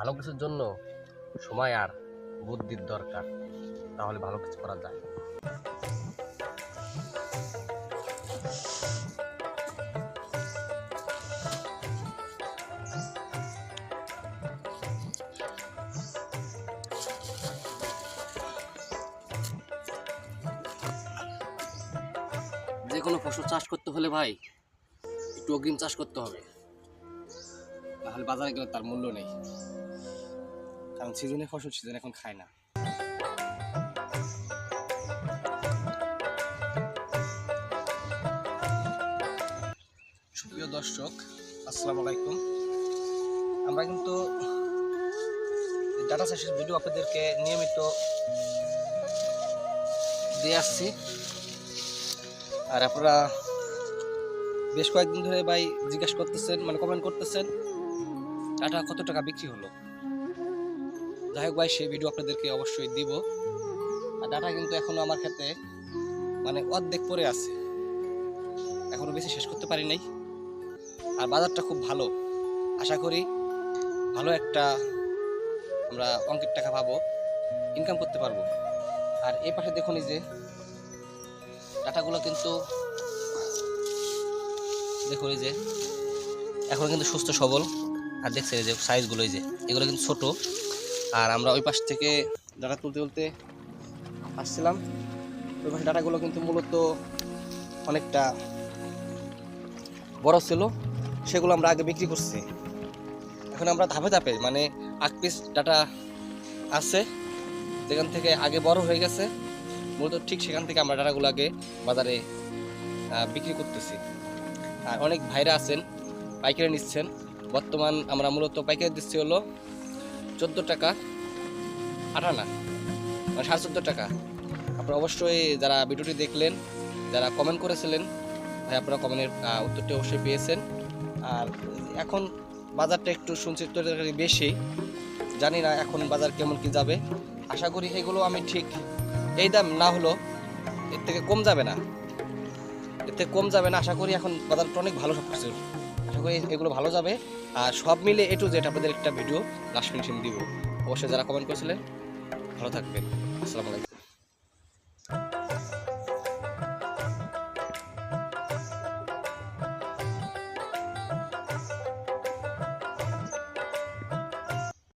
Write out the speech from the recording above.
ভালো কিছুর জন্য সময় আর বুদ্ধির দরকার। তাহলে ভালো কিছু করা যায়। যে কোনো ফসল চাষ করতে হলে ভাই, একটু অগ্রিম চাষ করতে হবে। নাহলে বাজারে গেলে তার মূল্য নেই। কারণ সিজনে ফসল সিজন এখন খায় না। সুপ্রিয় দর্শক, আসসালামু আলাইকুম। আমরা কিন্তু ডাটা চাষের ভিডিও আপনাদেরকে নিয়মিত দিয়ে আসছি। আর আপনারা বেশ কয়েকদিন ধরে ভাই জিজ্ঞাসা করতেছেন মানে কমেন্ট করতেছেন টাটা কত টাকা বিক্রি হলো? যাই হোক ভাই, সেই ভিডিও আপনাদেরকে অবশ্যই দিব। আর ডাটা কিন্তু এখনও আমার ক্ষেত্রে মানে অর্ধেক পরে আছে। এখনও বেশি শেষ করতে পারি নাই। আর বাজারটা খুব ভালো। আশা করি ভালো একটা আমরা অঙ্কের টাকা পাবো ইনকাম করতে পারব। আর এই পাশে দেখুন যে ডাটাগুলো কিন্তু দেখুন যে, এখন কিন্তু সুস্থ সবল। আর দেখছেন যে সাইজগুলো যে, এগুলো কিন্তু ছোট। আর আমরা ওই পাশ থেকে ডাটা তুলতে তুলতে আসছিলাম। ওই পাশে ডাটাগুলো কিন্তু মূলত অনেকটা বড় ছিল, সেগুলো আমরা আগে বিক্রি করছি। এখন আমরা ধাপে ধাপে মানে আট পিস ডাটা আছে, যেখান থেকে আগে বড় হয়ে গেছে, মূলত ঠিক সেখান থেকে আমরা ডাটাগুলো আগে বাজারে বিক্রি করতেছি। আর অনেক ভাইরা আছেন, পাইকারি নিচ্ছেন। বর্তমান আমরা মূলত পাইকারি দিচ্ছি হলো চোদ্দ টাকা আটানা মানে সাড়ে চোদ্দ টাকা। আপনারা অবশ্যই যারা ভিডিওটি দেখলেন, যারা কমেন্ট করেছিলেন ভাই আপনারা কমেন্টের উত্তরটি অবশ্যই পেয়েছেন। আর এখন বাজারটা একটু শুনছি তরকারি বেশি। জানি না এখন বাজার কেমন কি যাবে। আশা করি এগুলো আমি ঠিক, এই দাম না হলো এর থেকে কম যাবে না। এর থেকে কম যাবে না, আশা করি এখন বাজারটা অনেক ভালো সব কিছু আশা করি এগুলো ভালো যাবে। আর সব মিলে এ টু জেড আপনাদের একটা ভিডিও লাস্ট ফিনিশিং দিব। অবশ্যই যারা কমেন্ট করেছিলেন, ভালো থাকবেন। আসসালামু আলাইকুম।